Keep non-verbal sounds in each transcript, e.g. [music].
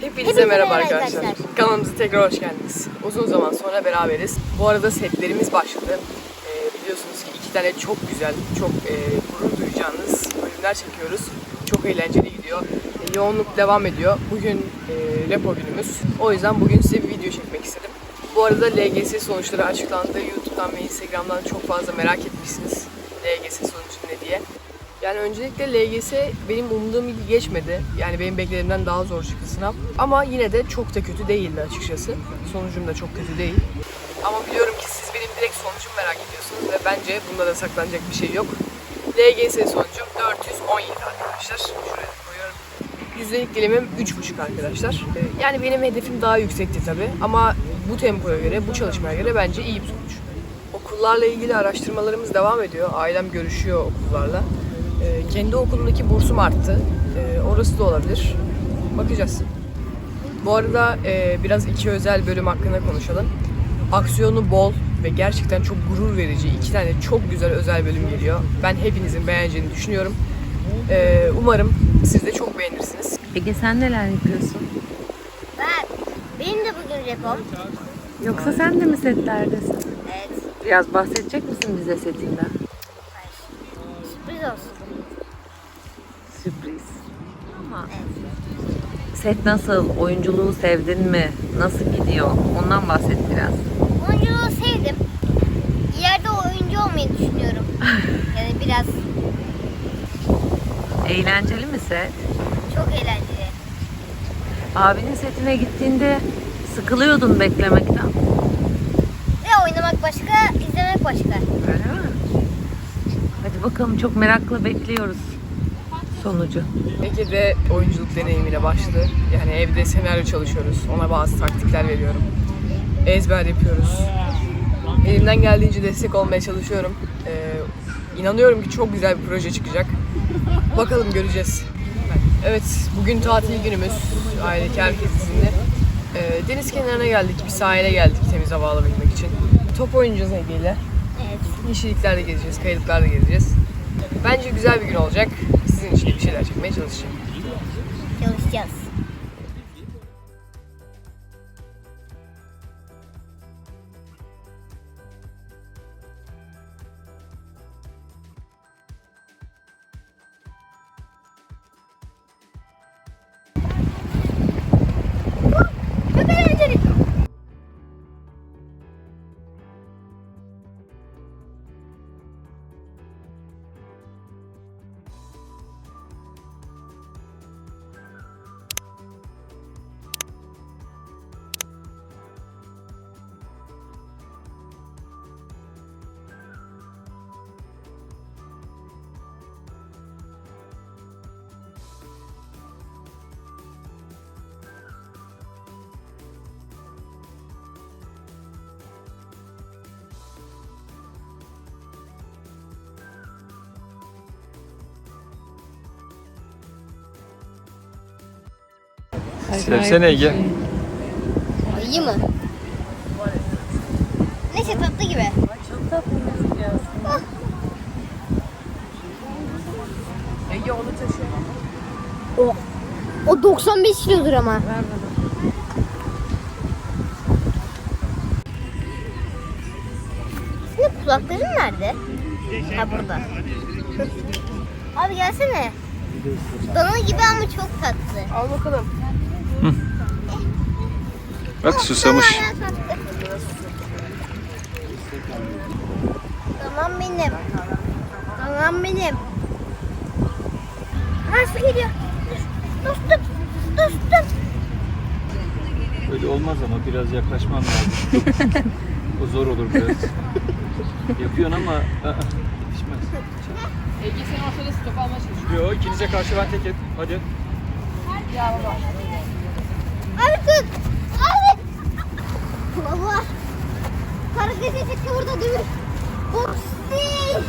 Hepinize merhaba arkadaşlar. arkadaşlar. Tekrar hoş geldiniz. Uzun zaman sonra beraberiz. Bu arada setlerimiz başladı. Ee, biliyorsunuz ki iki tane çok güzel, çok e, gurur duyacağınız bölümler çekiyoruz. Çok eğlenceli gidiyor. Yoğunluk devam ediyor. Bugün e, repo günümüz. O yüzden bugün size bir video çekmek istedim. Bu arada LGS sonuçları açıklandı. YouTube'dan ve Instagram'dan çok fazla merak etmişsiniz. LGS sonucu ne diye. Yani öncelikle LGS benim umduğum gibi geçmedi. Yani benim beklediğimden daha zor çıktı sınav. Ama yine de çok da kötü değildi açıkçası. Sonucum da çok kötü değil. Ama biliyorum ki siz benim direkt sonucumu merak ediyorsunuz ve bence bunda da saklanacak bir şey yok. LGS sonucum 417 arkadaşlar. Şuraya Yüzdelik dilimim 3,5 arkadaşlar. Ee, Yani benim hedefim daha yüksekti tabi ama bu tempoya göre, bu çalışmaya göre bence iyi bir sonuç. Okullarla ilgili araştırmalarımız devam ediyor. Ailem görüşüyor okullarla. Ee, kendi okulundaki bursum arttı. Ee, orası da olabilir. Bakacağız. Bu arada e, biraz iki özel bölüm hakkında konuşalım. Aksiyonu bol ve gerçekten çok gurur verici iki tane çok güzel özel bölüm geliyor. Ben hepinizin beğeneceğini düşünüyorum. Ee, umarım siz de çok beğenirsiniz. Peki sen neler yapıyorsun? Ben, benim de bugün repom. Yoksa sen de mi setlerdesin? Evet. Biraz bahsedecek misin bize setinden? Hayır. Sürpriz olsun. Sürpriz. Ama Evet. set nasıl? Oyunculuğu sevdin mi? Nasıl gidiyor? Ondan bahset biraz. Oyunculuğu sevdim. İleride oyuncu olmayı düşünüyorum. [laughs] yani biraz Eğlenceli mi set? çok eğlenceli. Abinin setine gittiğinde sıkılıyordun beklemekten. Ve oynamak başka, izlemek başka. Öyle mi? Hadi bakalım çok merakla bekliyoruz sonucu. Ege de oyunculuk deneyimiyle başladı. Yani evde senaryo çalışıyoruz. Ona bazı taktikler veriyorum. Ezber yapıyoruz. Elimden geldiğince destek olmaya çalışıyorum. Ee, inanıyorum ki çok güzel bir proje çıkacak. Bakalım göreceğiz. Evet, bugün tatil günümüz. Ailedeki herkes izinli. Ee, deniz kenarına geldik, bir sahile geldik temiz hava alabilmek için. Top oynayacağız Ege ile. Evet. Yeşilliklerde gezeceğiz, kayalıklarda gezeceğiz. Bence güzel bir gün olacak. Sizin için bir şeyler çekmeye çalışacağım. Çalışacağız. Sevsene Ege. İyi mi? Neyse tatlı gibi. Ege onu taşı. O, o 95 kilodur ama. Senin kulakların nerede? Ha burada. Abi gelsene. Dana gibi ama çok tatlı. Al bakalım. Bak susamış. Tamam benim. Tamam benim. Nasıl geliyor? Dostum. Dostum. Öyle olmaz ama biraz yaklaşman lazım. o zor olur biraz. [laughs] Yapıyorsun ama aa, yetişmez. Ege sen ortada stop almaya çalışıyor. Yo ikinize karşı ben tek et. Hadi. Abi Erkut. Abi. Baba. Karakese çıktı burada dövüş. Boks değil.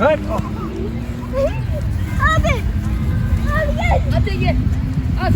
Hey! Oh. 啊再见啊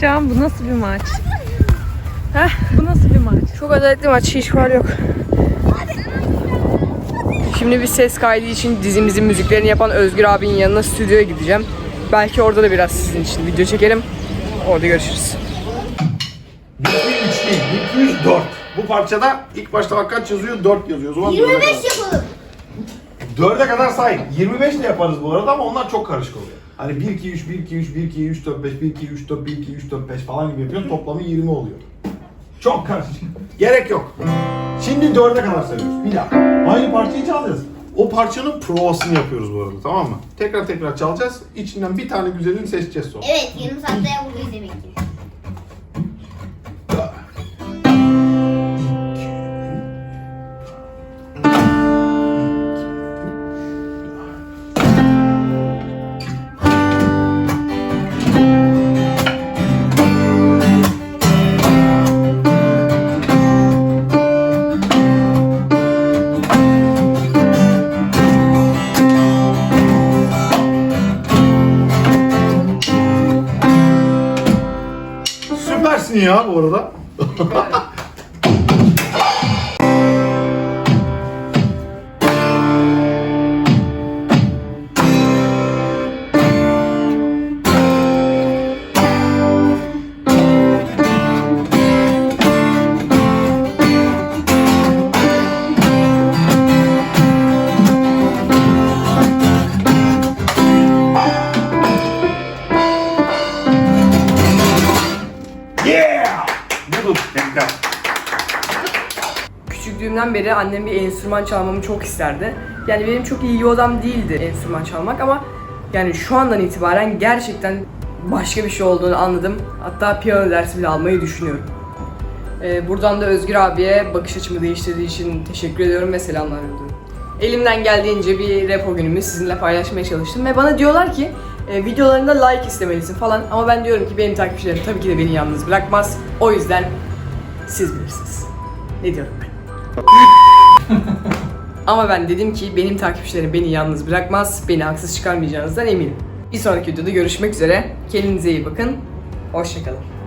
Can bu nasıl bir maç? Heh, bu nasıl bir maç? Çok adaletli maç. Hiç var yok. Şimdi bir ses kaydı için dizimizin müziklerini yapan Özgür abinin yanına stüdyoya gideceğim. Belki orada da biraz sizin için video çekelim. Orada görüşürüz. 1, 2, 3 değil. 1, 2, 3, 4. Bu parçada ilk başta bak kaç yazıyor? 4 yazıyor. O zaman 4'e 25 kadar. yapalım. 4'e kadar say. 25 de yaparız bu arada ama onlar çok karışık oluyor. Hani 1, 2, 3, 1, 2, 3, 1, 2, 3, 4, 5, 1, 2, 3, 4, 1, 2, 3, 4, 5 falan gibi yapıyorsun. Toplamı 20 oluyor. Çok karışık. Gerek yok. Şimdi 4'e kadar sayıyoruz. Bir daha. Aynı parçayı çalacağız. O parçanın provasını yapıyoruz bu arada tamam mı? Tekrar tekrar çalacağız. İçinden bir tane güzelini seçeceğiz sonra. Evet, yarım saatte buradayız demek Süpersin ya bu arada. Yeah! Küçüklüğümden beri annem bir enstrüman çalmamı çok isterdi. Yani benim çok iyi odam değildi enstrüman çalmak ama yani şu andan itibaren gerçekten başka bir şey olduğunu anladım. Hatta piyano dersi bile almayı düşünüyorum. Ee, buradan da Özgür abiye bakış açımı değiştirdiği için teşekkür ediyorum ve selamlar ediyorum. Elimden geldiğince bir repo günümü sizinle paylaşmaya çalıştım ve bana diyorlar ki e, videolarında like istemelisin falan ama ben diyorum ki benim takipçilerim tabii ki de beni yalnız bırakmaz. O yüzden siz bilirsiniz. Ne diyorum ben? [laughs] Ama ben dedim ki benim takipçilerim beni yalnız bırakmaz, beni haksız çıkarmayacağınızdan eminim. Bir sonraki videoda görüşmek üzere. Kendinize iyi bakın. Hoşçakalın.